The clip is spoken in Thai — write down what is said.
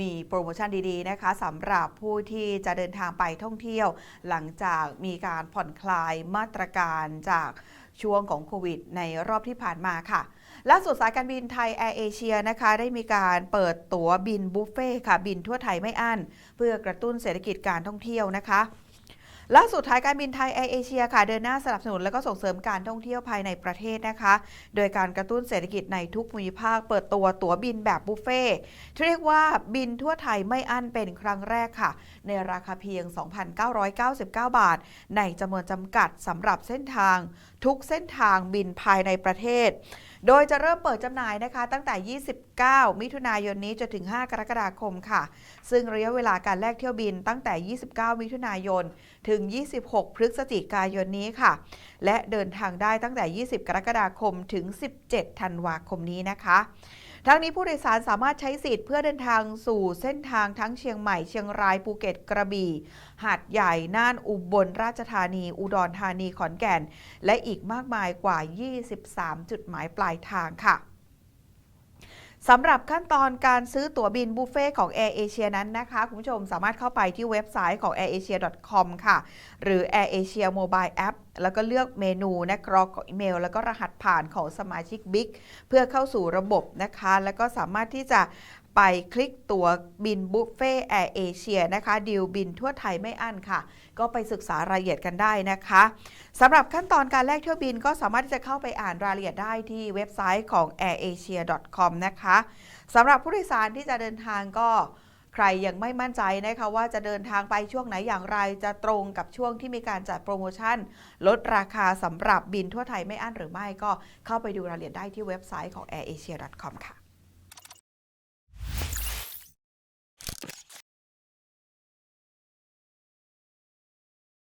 มีโปรโมชั่นดีๆนะคะสำหรับผู้ที่จะเดินทางไปท่องเที่ยว หลังจากมีการผ่อนคลายมาตรการจากช่วงของโควิดในรอบที่ผ่านมาค่ะล่าสุดสายการบินไทยแอร์เอเชียนะคะได้มีการเปิดตั๋วบินบุฟเฟ่ค่ะ บินทั่วไทยไม่อั้น เพื่อกระตุ้นเศรษฐกิจการท่องเที่ยวนะคะ ล่าสุดท้ายการบินไทยแอร์เอเชียค่ะ เดินหน้าสนับสนุนและก็ส่งเสริมการท่องเที่ยวภายในประเทศนะคะ โดยการกระตุ้นเศรษฐกิจในทุกภูมิภาคเปิดตัวตั๋วบินแบบบุฟเฟ่ที่เรียกว่าบินทั่วไทยไม่อั้นเป็นครั้งแรกค่ะ ในราคาเพียง 2,999 บาท ในจำนวนจำกัดสำหรับเส้นทาง ทุกเส้นทางบินภายในประเทศ โดยจะเริ่มเปิดจำหน่ายนะคะ ตั้งแต่ 29 มิถุนายนนี้จนถึง 5 กรกฎาคมค่ะ ซึ่งระยะเวลาการแลกเที่ยวบินตั้งแต่ 29 มิถุนายน ถึง 26 พฤศจิกายนนี้ค่ะ และเดินทางได้ตั้งแต่ 20 กรกฎาคมถึง 17 ธันวาคมนี้นะคะทั้งนี้ผู้โดยสารสามารถใช้สิทธิ์เพื่อเดินทางสู่เส้นทางทั้งเชียงใหม่เชียงรายภูเก็ตกระบี่ หาดใหญ่น่านอุบลราชธานี อุดรธานีขอนแก่น และอีกมากมายกว่า 23 จุดหมายปลายทางค่ะ สำหรับขั้นตอนการซื้อตั๋วบินบุฟเฟ่ของ Air Asia นั้นนะคะ คุณผู้ชมสามารถเข้าไปที่เว็บไซต์ของ airasia.com ค่ะ หรือ Air Asia Mobile App แล้วก็เลือกเมนูนะกรอกอีเมล แล้วก็รหัสผ่านของสมาชิก Big เพื่อเข้าสู่ระบบนะคะ แล้วก็สามารถที่จะ ไปคลิกตั๋วบินบุฟเฟ่แอร์เอเชียนะคะดีลบินทั่วไทยไม่อั้นค่ะ ก็ไปศึกษารายละเอียดกันได้นะคะสำหรับขั้นตอนการแลกเที่ยวบินก็สามารถที่จะเข้าไปอ่านรายละเอียดได้ที่เว็บไซต์ของ airasia.com นะคะสำหรับผู้โดยสารที่จะเดินทางก็ใครยังไม่มั่นใจนะคะว่าจะเดินทางไปช่วงไหนอย่างไรจะตรงกับช่วงที่มีการจัดโปรโมชั่น ลดราคาสำหรับบินทั่วไทยไม่อั้นหรือไม่ก็เข้าไปดูรายละเอียดได้ที่เว็บไซต์ของ airasia.com ค่ะ